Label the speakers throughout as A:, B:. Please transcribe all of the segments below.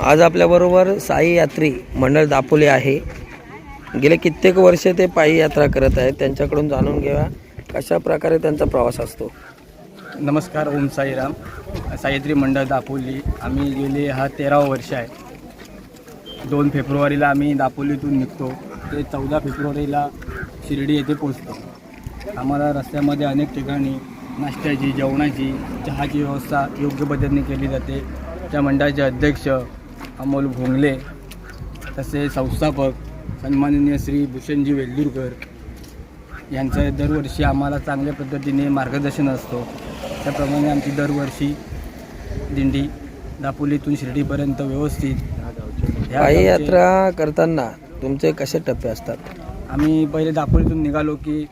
A: आज आपल्याबरोबर साई यात्री मंडळ दापोले आहे. गेले कित्येक वर्ष ते पायी यात्रा करत आहेत. त्यांच्याकडून जाणून घ्या कशा प्रकारे त्यांचा प्रवास असतो.
B: नमस्कार ओम साईराम. सायत्री मंडळ दापोली. आम्ही गेले हा तेरावं वर्ष आहे. दोन फेब्रुवारीला आम्ही दापोलीतून निघतो. ते चौदा फेब्रुवारीला शिर्डी येथे पोचतो आम्हाला रस्त्यामध्ये अनेक ठिकाणी नाश्त्याची जेवणाची चहाची व्यवस्था योग्य पद्धतीने केली जाते. त्या मंडळाचे अध्यक्ष अमोल भोंगले तसे संस्थापक सन्माननीय श्री भूषणजी वेल्दुरकर यांचं दरवर्षी आम्हाला चांगल्या पद्धतीने मार्गदर्शन असतो. त्याप्रमाणे आमची दरवर्षी दिंडी दापोलीतून शिर्डीपर्यंत व्यवस्थित
A: पायी
B: गावचे-
A: यात्रा करताना तुमचे कसे टप्पे असतात?
B: आम्ही पहिले दापोलीतून निघालो की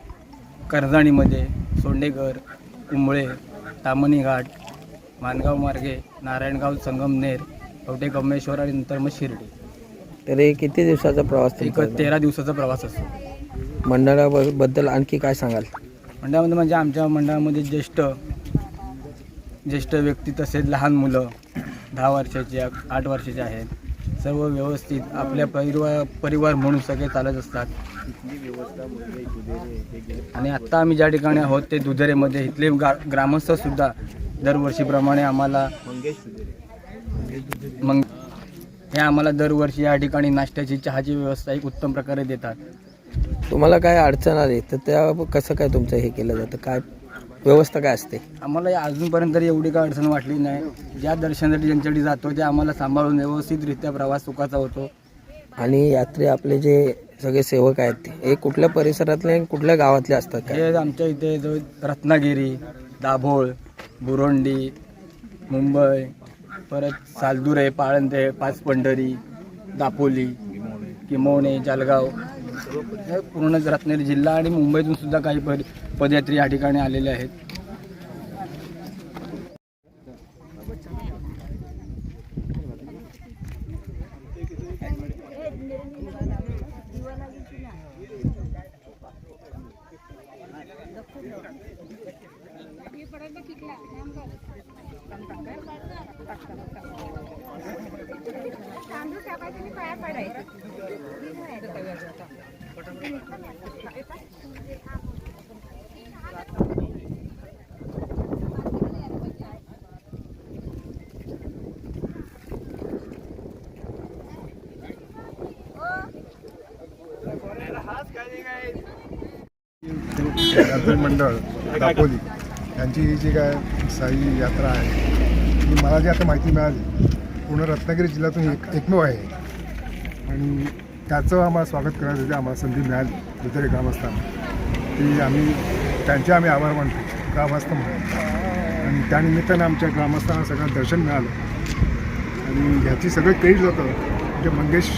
B: कर्जाणीमध्ये सोंडेकर कुंबळे तामणी घाट मानगाव मार्गे नारायणगाव संगमनेर कवटे कम्मेश्वर आणि नंतर मग शिर्डी.
A: तरी किती दिवसाचा प्रवास
B: एक
A: तुमचा?
B: तेरा दिवसाचा प्रवास असतो.
A: मंडळाबद्दल आणखी काय सांगाल?
B: मंडळामध्ये म्हणजे आमच्या मंडळामध्ये ज्येष्ठ ज्येष्ठ व्यक्ती तसेच लहान मुलं दहा वर्षाचे आठ वर्षाचे आहेत. सर्व व्यवस्थित आपल्या परिवार परिवार म्हणून सगळे चालत असतात. आणि आत्ता आम्ही ज्या ठिकाणी आहोत ते दुधरेमध्ये. इथले गा ग्रामस्थसुद्धा दरवर्षीप्रमाणे आम्हाला मग हे आम्हाला दरवर्षी या ठिकाणी नाश्त्याची चहाची व्यवस्था एक उत्तम प्रकारे देतात.
A: तुम्हाला काय अडचण आली तर त्या कसं काय तुमचं हे केलं जातं? काय व्यवस्था काय असते?
B: आम्हाला या अजूनपर्यंत तरी एवढी काय अडचण वाटली नाही. ज्या दर्शनासाठी ज्यांच्यासाठी जातो ते आम्हाला सांभाळून व्यवस्थितरित्या प्रवास सुखाचा होतो.
A: आणि यात्री आपले जे सगळे सेवक आहेत ते हे कुठल्या परिसरातले आणि कुठल्या गावातले असतात काय?
B: हे आमच्या इथे जो रत्नागिरी दाभोळ बुरोंडी मुंबई परत सालदुरे पाळंदे पाच पंढरी दापोली किमोणे जालगाव. हे पूर्णच रत्नागिरी जिल्हा आणि मुंबईतून सुद्धा काही पद पदयात्री या ठिकाणी आलेले आहेत.
C: तांदूळ टाकायचे पाया पडायचं
D: यात्री मंडळ दापोली यांची ही जी काय साई यात्रा आहे ही मला जी आता माहिती मिळाली पूर्ण रत्नागिरी जिल्ह्यातून एक एकमेव आहे. आणि त्याचं आम्हाला स्वागत करण्यासाठी आम्हाला संधी मिळाली दुसरे ग्रामस्थांना. ती आम्ही त्यांचे आम्ही आभार मानतो ग्रामस्थ म्हणून. आणि त्यानिमित्ताने आमच्या ग्रामस्थांना सगळं दर्शन मिळालं. आणि ह्याची सगळं क्रेडिट जातं म्हणजे मंगेश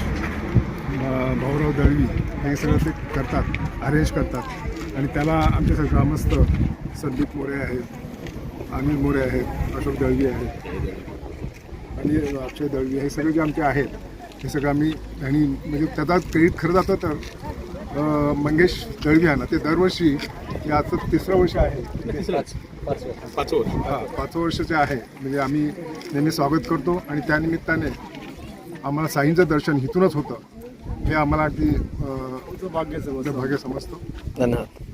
D: भाऊराव दळवी हे सगळं ते करतात अरेंज करतात. आणि त्याला आमचे सगळे ग्रामस्थ संदीप मोरे आहेत अनिल मोरे आहेत अशोक दळवी आहेत आणि अक्षय दळवी हे सगळे जे आमचे आहेत हे सगळं आम्ही आणि म्हणजे त्याचा क्रेडिट खरं जातं तर मंगेश दळवी आहे ना ते दरवर्षी हे आता तिसरं वर्ष आहे. हां पाच वर्षाचे आहे म्हणजे आम्ही नेहमी स्वागत करतो आणि त्यानिमित्ताने आम्हाला साईंचं दर्शन इथूनच होतं. हे आम्हाला अगदी अं, भाग्य भाग्य समजतं.
A: धन्यवाद.